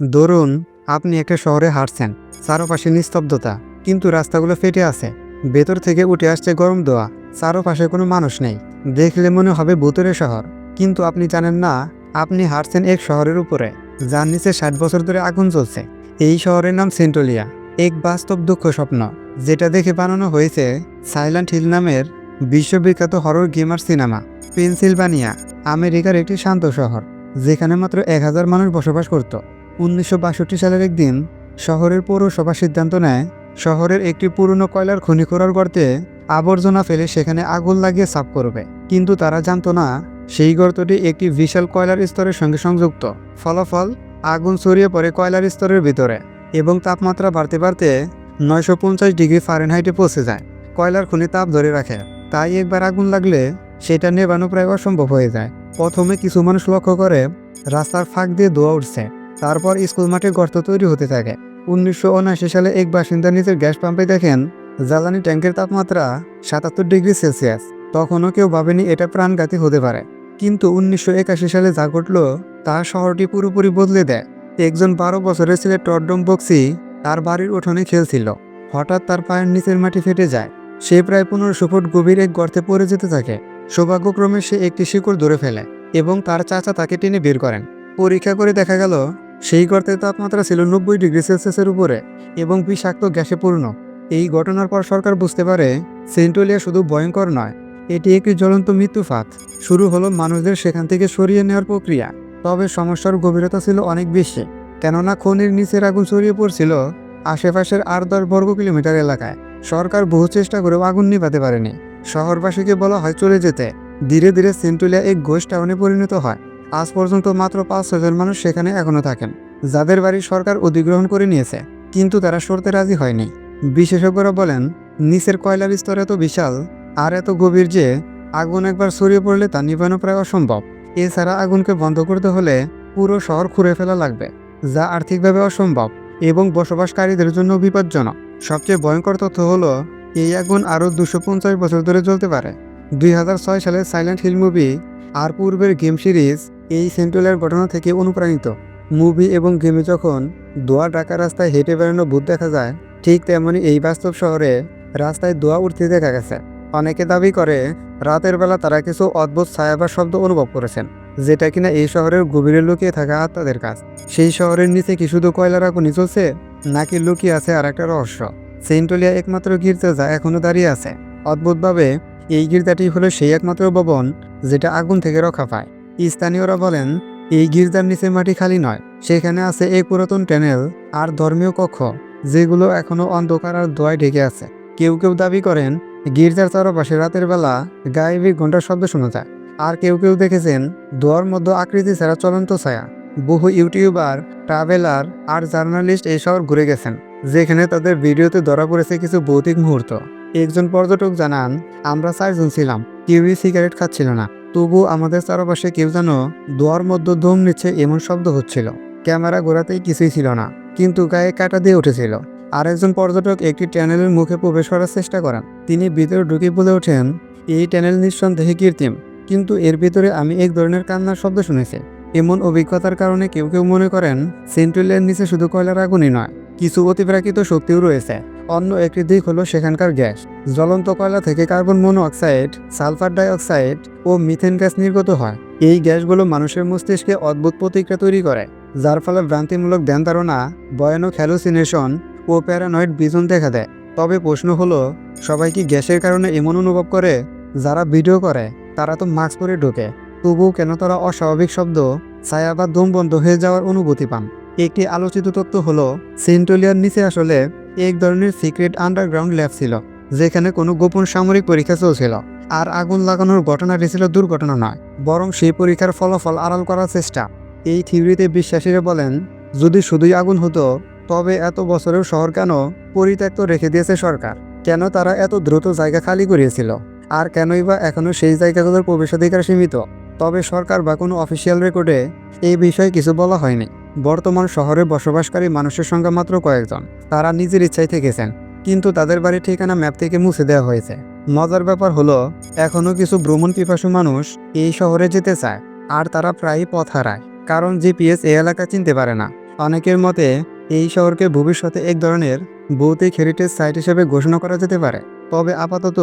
ধরুন আপনি একটা শহরে হাঁটছেন। চারোপাশে নিস্তব্ধতা, কিন্তু রাস্তাগুলো ফেটে আছে। ভেতর থেকে উঠে আসছে গরম দোয়া চারোপাশে কোনো মানুষ নেই। দেখলে মনে হবে ভূতরের শহর। কিন্তু আপনি জানেন না, আপনি হাঁটছেন এক শহরের উপরে, যার নিচে ষাট বছর ধরে আগুন চলছে এই শহরের নাম সেন্টোলিয়া এক বাস্তব দুঃখ স্বপ্ন, যেটা দেখে বানানো হয়েছে সাইলেন্ট হিল নামের বিশ্ববিখ্যাত হরর গেমার সিনেমা, পেনসিলভানিয়া, আমেরিকার একটি শান্ত শহর, যেখানে মাত্র এক হাজার মানুষ বসবাস করত। উনিশশো বাষট্টি সালের একদিন শহরের পৌরসভা সিদ্ধান্ত নেয়, শহরের একটি পুরনো কয়লার খনি করার গর্তে আবর্জনা ফেলে সেখানে আগুন লাগিয়ে সাফ করবে। কিন্তু তারা জানতো না, সেই গর্তটি একটি বিশাল কয়লার স্তরের সঙ্গে সংযুক্ত। ফলাফল, আগুন ছড়িয়ে পড়ে কয়লার স্তরের ভিতরে এবং তাপমাত্রা বাড়তে বাড়তে নয়শো পঞ্চাশ ডিগ্রি ফারেনহাইটে পৌঁছে যায়। কয়লার খনি তাপ ধরে রাখে, তাই একবার আগুন লাগলে সেটা নেবানো প্রায় অসম্ভব হয়ে যায়। প্রথমে কিছু মানুষ লক্ষ্য করে, রাস্তার ফাঁক দিয়ে ধোয়া উঠছে। তারপর স্কুল মাঠে গর্ত তৈরি হতে থাকে। উনিশশো উনআশি সালে এক বাসিন্দা নিজের গ্যাস পাম্পে দেখেন, জ্বালানি ট্যাঙ্কের তাপমাত্রা সাতাত্তর ডিগ্রি সেলসিয়াস। তখনও কেউ ভাবেনি এটা প্রাণঘাতী হতে পারে। কিন্তু উনিশশো একাশি সালে যা ঘটল, তা শহরটি পুরোপুরি বদলে দেয়। একজন বারো বছরের ছেলে টড্ডম বক্সি তার বাড়ির উঠোনে খেলছিল। হঠাৎ তার পায়ের নিচের মাটি ফেটে যায়। সে প্রায় পনেরোশো ফুট গভীর এক গর্তে পড়ে যেতে থাকে। সৌভাগ্যক্রমে সে একটি শিকড় ধরে ফেলে এবং তার চাচা তাকে টেনে বের করেন। পরীক্ষা করে দেখা গেল সেই গর্তের তাপমাত্রা ছিল নব্বই ডিগ্রি সেলসিয়াসের উপরে এবং বিষাক্ত গ্যাসে পূর্ণ। এই ঘটনার পর সরকার বুঝতে পারে সেন্টোলিয়া শুধু ভয়ঙ্কর নয়, এটি একটি জ্বলন্ত মৃত্যুফাত শুরু হলো মানুষদের সেখান থেকে সরিয়ে নেওয়ার প্রক্রিয়া, তবে সমস্যার গভীরতা ছিল অনেক বেশি। কেননা খনির নিচের আগুন ছড়িয়ে পড়ছিল আশেপাশের আট দশ বর্গ কিলোমিটার এলাকায়। সরকার বহু চেষ্টা করেও আগুন নিভাতে পারেনি। শহরবাসীকে বলা হয় চলে যেতে। ধীরে ধীরে সেন্টুলিয়া এক ঘোষ টাউনে পরিণত হয়। আজ পর্যন্ত মাত্র পাঁচ ছজন মানুষ সেখানে এখনও থাকেন, যাদের বাড়ি সরকার অধিগ্রহণ করে নিয়েছে, কিন্তু তারা সরতে রাজি হয়নি। বিশেষজ্ঞরা বলেন, নিচের কয়লার স্তর এত বিশাল আর এত গভীর যে আগুন একবার ছড়িয়ে পড়লে তা নিভানো প্রায় অসম্ভব। এছাড়া আগুনকে বন্ধ করতে হলে পুরো শহর খুঁড়ে ফেলা লাগবে, যা আর্থিকভাবে অসম্ভব এবং বসবাসকারীদের জন্য বিপজ্জনক। সবচেয়ে ভয়ঙ্কর তথ্য হলো, এই আগুন আরও দুশো পঞ্চাশ বছর ধরে চলতে পারে। দুই হাজার ছয় সালে সাইলেন্ট হিল মুভি আর পূর্বের গেম সিরিজ এই সেন্ট্রালের ঘটনা থেকে অনুপ্রাণিত। মুভি এবং গেমে যখন দোয়া ঢাকা রাস্তায় হেঁটে বেড়ানো ভূত দেখা যায়, ঠিক তেমনি এই বাস্তব শহরে রাস্তায় দোয়া উঠতে দেখা গেছে। অনেকে দাবি করে, রাতের বেলা তারা কিছু অদ্ভুত ছায়া বা শব্দ অনুভব করেছেন, যেটা কিনা এই শহরের গভীরে লুকিয়ে থাকা আত্মাদের কাজ। সেই শহরের নিচে কি শুধু কয়লার আগুনই চলছে নাকি লুকিয়ে আছে আর একটা রহস্য? সেন্টলিয়া একমাত্র গির্জা যা এখনও দাঁড়িয়ে আছে। অদ্ভুতভাবে, এই গির্জাটি হলো সেই একমাত্র ভবন, যেটা আগুন থেকে রক্ষা পায়। স্থানীয়রা বলেন, এই গির্জার নিচে মাটি খালি নয়, সেখানে আছে এই পুরাতন ট্যানেল আর ধর্মীয় কক্ষ, যেগুলো এখনও অন্ধকার আর দোয়ায় ঢেকে আছে। কেউ কেউ দাবি করেন, গির্জার চারপাশে রাতের বেলা গায়েবী ঘণ্টার শব্দ শোনা যায়। আর কেউ কেউ দেখেছেন দোয়ার মধ্যে আকৃতি ছাড়া চলন্ত ছায়া। বহু ইউটিউবার, ট্রাভেলার আর জার্নালিস্ট এই শহর ঘুরে গেছেন, যেখানে তাদের ভিডিওতে ধরা পড়েছে কিছু ভৌতিক মুহূর্ত। একজন পর্যটক জানান, আমরা চারজন ছিলাম, কেউই সিগারেট খাচ্ছিল না। তবু আমাদের চারপাশে কেউ যেন দোয়ার মধ্যে ধুম নিচ্ছে এমন শব্দ হচ্ছিল। ক্যামেরা ঘোরাতেই কিছুই ছিল না, কিন্তু গায়ে কাটা দিয়ে উঠেছিল। আরেকজন পর্যটক একটি ট্যানেলের মুখে প্রবেশ করার চেষ্টা করেন। তিনি ভিতরে ঢুকে বলে ওঠেন, এই ট্যানেল নিঃসন্দেহে কৃত্রিম, কিন্তু এর ভিতরে আমি এক ধরনের কান্নার শব্দ শুনেছি। এমন অভিজ্ঞতার কারণে কেউ কেউ মনে করেন, সেন্ট্রালের নিচে শুধু কয়লার আগুনই নয়। কিছু অতিপ্রাকৃত শক্তিও রয়েছে। অন্য একটি দিক হলো সেখানকার গ্যাস। জ্বলন্ত কয়লা থেকে কার্বন মনোঅক্সাইড সালফার ডাইঅক্সাইড ও মিথেন গ্যাস নির্গত হয়। এই গ্যাসগুলো মানুষের মস্তিষ্কে অদ্ভুত প্রতিক্রিয়া তৈরি করে, যার ফলে ভ্রান্তিমূলক ধ্যান ধারণা, ভয়ানক হ্যালোসিনেশন ও প্যারানয়েড বিজন দেখা দেয়। তবে প্রশ্ন হলো, সবাই কি গ্যাসের কারণে এমন অনুভব করে, যারা ভিডিও করে? তারা তো মাস্ক পরে ঢোকে। তবুও কেন তারা অস্বাভাবিক শব্দ, ছায়া বা দম বন্ধ হয়ে যাওয়ার অনুভূতি পান? একটি আলোচিত তত্ত্ব হলো সেন্টোলিয়ার নিচে আসলে এক ধরনের সিক্রেট আন্ডারগ্রাউন্ড ল্যাব ছিল, যেখানে কোনো গোপন সামরিক পরীক্ষা চলছিল। আর আগুন লাগানোর ঘটনাটি ছিল দুর্ঘটনা নয়, বরং সেই পরীক্ষার ফলাফল আড়াল করার চেষ্টা। এই থিওরিতে বিশ্বাসীরা বলেন, যদি শুধুই আগুন হতো, তবে এত বছরেও শহর কেন পরিত্যক্ত রেখে দিয়েছে সরকার? কেন তারা এত দ্রুত জায়গা খালি করিয়েছিল? আর কেনই বা এখনও সেই জায়গাগুলোর প্রবেশাধিকার সীমিত? তবে সরকার বা কোনো অফিসিয়াল রেকর্ডে এই বিষয়ে কিছু বলা হয়নি। বর্তমান শহরে বসবাসকারী মানুষের সংখ্যা মাত্র কয়েকজন। তারা নিজের ইচ্ছায় থেকেছেন, কিন্তু তাদের বাড়ির ঠিকানা ম্যাপ থেকে মুছে দেওয়া হয়েছে। মজার ব্যাপার হলো এখনও কিছু ভ্রমণ পিপাসু মানুষ এই শহরে যেতে চায়, আর তারা প্রায়ই পথ হারায়, কারণ জিপিএস এই এলাকা চিনতে পারে না। অনেকের মতে, এই শহরকে ভবিষ্যতে এক ধরনের ভৌতিক হেরিটেজ সাইট হিসেবে ঘোষণা করা যেতে পারে। তবে আপাতত,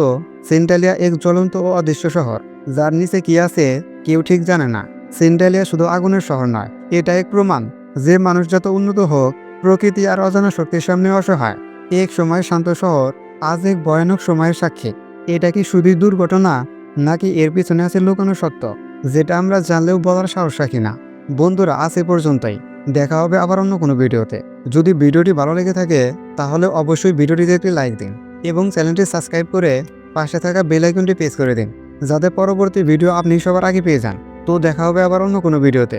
সেন্টালিয়া এক জ্বলন্ত ও অদৃশ্য শহর, যার নিচে কি আছে, কেউ ঠিক জানে না। সেন্টালিয়া শুধু আগুনের শহর নয়, এটা এক প্রমাণ। যে মানুষ যত উন্নত হোক, প্রকৃতি আর অজানা শক্তির সামনে অসহায়। এক সময় শান্ত শহর, আজ এক ভয়ানক সময়ের সাক্ষী। এটা কি শুধুই দুর্ঘটনা, নাকি এর পিছনে আছে লুকানো সত্য, যেটা আমরা জানলেও বলার সাহস রাখি না? বন্ধুরা, আজ এ পর্যন্তই। দেখা হবে আবার অন্য কোনো ভিডিওতে। যদি ভিডিওটি ভালো লেগে থাকে, তাহলে অবশ্যই ভিডিওটিতে একটি লাইক দিন এবং চ্যানেলটি সাবস্ক্রাইব করে পাশে থাকা বেল আইকনটি প্রেস করে দিন, যাতে পরবর্তী ভিডিও আপনি সবার আগে পেয়ে যান। তো দেখা হবে আবার অন্য কোনো ভিডিওতে।